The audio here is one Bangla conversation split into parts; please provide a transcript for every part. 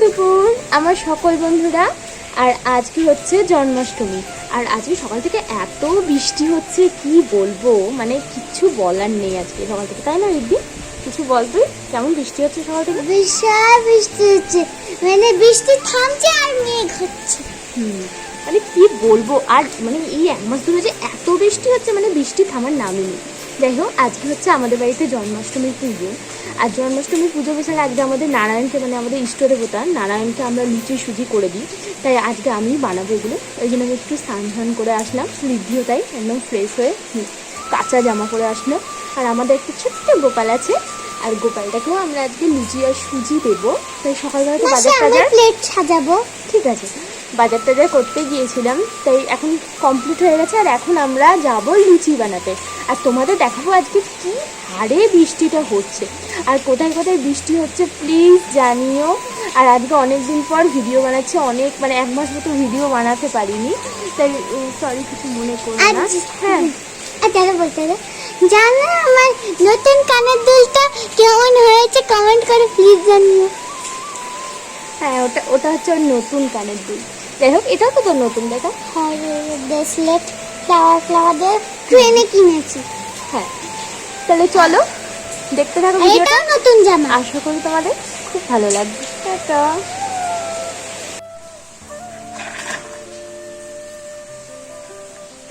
দুপুর আমার সকল বন্ধুরা। আর আজকে হচ্ছে জন্মাষ্টমী। আর আজকে সকাল থেকে এত বৃষ্টি হচ্ছে কি বলব? মানে কিচ্ছু বলার নেই আজকে সকাল থেকে তাই না রিদ্ধি কিছু বল তুই কেমন বৃষ্টি হচ্ছে সকাল থেকে? বিশাল বৃষ্টি হচ্ছে। মানে বৃষ্টি থামছে আর মেঘ হচ্ছে। হুম মানে কি বলব? আর মানে এই এক মাস ধরে যে এত বৃষ্টি হচ্ছে মানে বৃষ্টি থামার নামই নেই। যাই হোক আজকে হচ্ছে আমাদের বাড়িতে জন্মাষ্টমীর পুজো। আর জন্মাষ্টমীর পুজো বছর আজকে আমাদের নারায়ণকে মানে আমাদের ইষ্ট দেবতা নারায়ণকে আমরা লুচি সুজি করে দিই। তাই আজকে আমি বানাবো এগুলো। ওই জন্য আমি একটু স্নান ধান করে আসলাম। রিদ্ধিও তাই একদম ফ্রেশ হয়ে কাঁচা জামা পরে আসলো। আর আমাদের একটু ছোট্ট গোপাল আছে। আর গোপালটাকেও আমরা আজকে লুচি আর সুজি দেবো। তাই সকালবেলা তো বাজার টাজার প্লেট সাজাবো। ঠিক আছে। বাজার টাজার করতে গিয়েছিলাম। তাই এখন কমপ্লিট হয়ে গেছে। আর এখন আমরা যাব লুচি বানাতে। আর তোমাদের দেখাবো আজকে কি হারে বৃষ্টিটা হচ্ছে। আর কোথায় কোথায় বৃষ্টি হচ্ছে প্লিজ জানিও। আর আজকে অনেক দিন পর ভিডিও বানাচ্ছি অনেক মানে এক মাস মতো ভিডিও বানাতে পারিনি। তাই সরি কিছু মনে করো না। হ্যাঁ। আর দাদা বলতে হবে। জানো আমার নতুন কানের দুলটা কেমন হয়েছে? কমেন্ট করে প্লিজ জানিও। হ্যাঁ ওটা ওটা হচ্ছে ওর নতুন কানের দুল। যাই হোক এটাও তো তোর নতুন দেখা আর ব্রেসলেট ফ্লাওয়ার ফ্লাওয়ার দিয়ে ট্রেনে কিনেছি। হ্যাঁ। তাহলে চলো দেখতে থাকো ভিডিওটা। নতুন জামা। আশা করি তোমাদের খুব ভালো লাগবে। টাটা।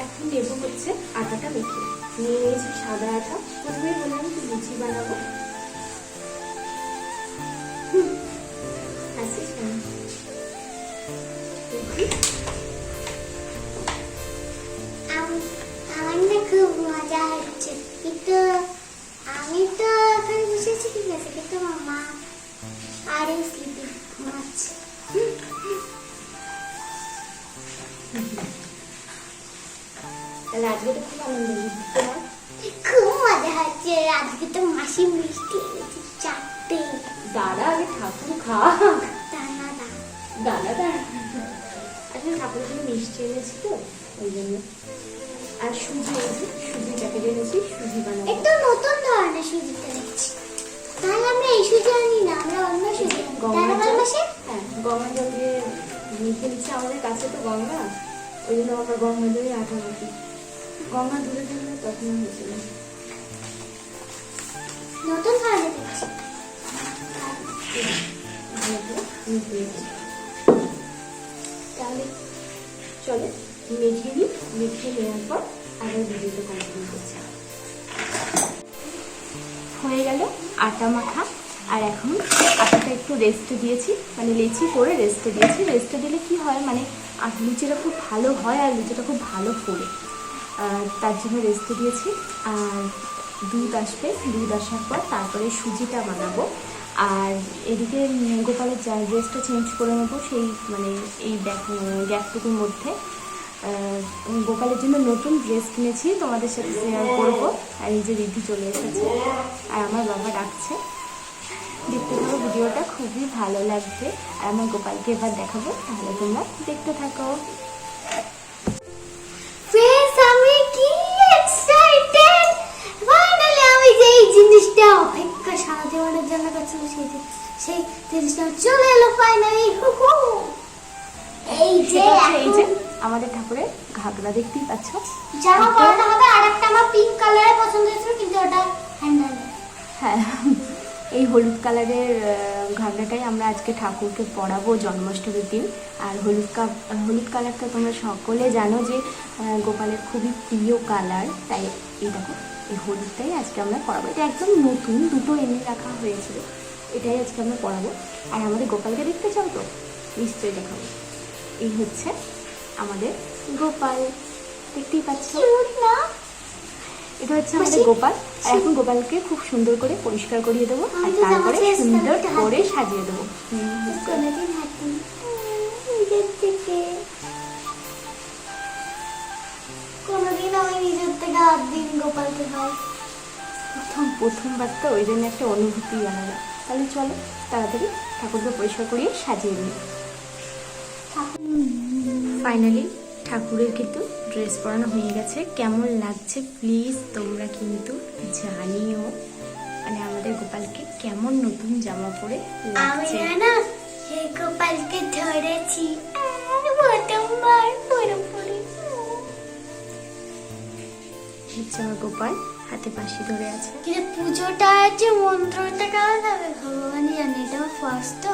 এখন দেবো হচ্ছে আটাটা মেখে। নিয়ে নিয়েছি সাদা আটা। প্রথমেই বললাম একটু লুচি বানাবো। মজা কিন্তু আমি তো এখানে বসেছি ঠিক আছে কিন্তু মামা আরে স্লিপি ঘুমাচ্ছে। তাহলে আজকে তো খুব আনন্দ তোমার খুব মজা হচ্ছে আজকে তো মাসি মিষ্টি এনেছি চারটে। দাঁড়া আগে ঠাকুর খা। দানা দানা দাদা দাঁড়া আসলে ঠাকুরের জন্য মিষ্টি এনেছি তো ওই জন্য। আর সুজি এনেছি সুজি প্যাকেট এনেছি সুজি বানাবো। একটু নতুন ধরনের সুজিটা দেখছি তাহলে আমরা এই সুজি আনি না আমরা অন্য সুজি আনি। গঙ্গার জল হ্যাঁ গঙ্গার জল দিয়ে মেখে নিচ্ছে আমাদের কাছে তো গঙ্গা ওই জন্য আমরা গঙ্গা জলে আটা মাখি গঙ্গা দূরে থাকলে তখন হয়েছিল নতুন ধরনের দেখছি। তাহলে চলো মেখে নিই মেখে নেওয়ার পর আবার ভিডিওটা কন্টিনিউ করছি। হয়ে গেল আটা মাখা। আর এখন আটাটা একটু রেস্টে দিয়েছি। মানে লেচি করে রেস্টে দিয়েছি। রেস্টে দিলে কি হয়? মানে আর লুচিটা খুব ভালো হয় আর লুচিটা খুব ভালো আর তার জন্য রেস্টে দিয়েছি। আর দুধ আসবে দুধ আসার পর তারপরে সুজিটা বানাবো। আর এদিকে গোপালের যা ড্রেসটা চেঞ্জ করে নেব সেই মানে এই গ্যাপটুকুর মধ্যে। গোপালের জন্য নতুন ড্রেস কিনেছি তোমাদের সাথে শেয়ার করব। আর এই যে রিদ্ধি চলে এসেছে আর আমার বাবা ডাকছে। দেখতে থাকো ভিডিওটা খুবই ভালো লাগবে আর আমার গোপালকে এবার দেখাবো তাহলে তোমরা দেখতে থাকো। অপেক্ষা সারা জীবনের জন্য করছিলাম সেই সেই জিনিসটা চলে এলো ফাইনালি এই যে আমাদের ঠাকুরের ঘাগরা দেখতেই পাচ্ছ। জামা পরানো হবে আর একটা আমার পিঙ্ক কালারের পছন্দ হয়েছিল কিন্তু ওটা হ্যাঁ এই হলুদ কালারের ঘাগরাটাই আমরা আজকে ঠাকুরকে পরাবো জন্মাষ্টমীর দিন। আর হলুদ কা হলুদ কালারটা তোমরা সকলে জানো যে গোপালের খুবই প্রিয় কালার তাই এই দেখো এই হলুদটাই আজকে আমরা পরাবো। এটা একদম নতুন দুটো এনে রাখা হয়েছিল এটাই আজকে আমরা পরাবো। আর আমাদের গোপালকে দেখতে চাও তো? নিশ্চয়ই দেখাবো। এই হচ্ছে আমাদের গোপাল। দেখতেই পাচ্ছ? না? এটা হচ্ছে আমাদের গোপাল। আর এখন গোপালকে খুব সুন্দর করে পরিষ্কার করিয়ে দেবো আর তারপরে সুন্দর করে সাজিয়ে দেবো। কোনোদিন নিজের থেকে। কোনোদিন আমি নিজের থেকে হাত দিন গোপালকে হয় প্রথম প্রথমবার তো ওই জন্য একটা অনুভূতি আলাদা। তাহলে চলো তাড়াতাড়ি ঠাকুরকে পরিষ্কার করিয়ে সাজিয়ে নিই ফাইনালি ঠাকুরের কিন্তু ড্রেস পরানো হয়ে গেছে। কেমন লাগছে প্লিজ তোমরা কিন্তু জানিও। মানে আমাদের গোপালকে কেমন নতুন জামা পরে লাগছে। না হে গোপালকে ধরেছি। আর প্রথমবার পুরোপুরি হচ্ছে আমার গোপাল হাতে পাশে ধরে আছে। কিন্তু পুজোটা যে মন্ত্রটা কেমন হবে ভগবানই জানে এটা ফার্স্ট তো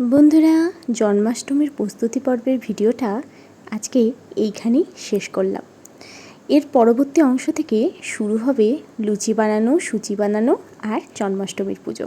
বন্ধুরা, জন্মাষ্টমীর প্রস্তুতি পর্বের ভিডিওটা আজকে এইখানেই শেষ করলাম। এর পরবর্তী অংশ থেকে শুরু হবে লুচি বানানো সুচি বানানো আর জন্মাষ্টমীর পুজো।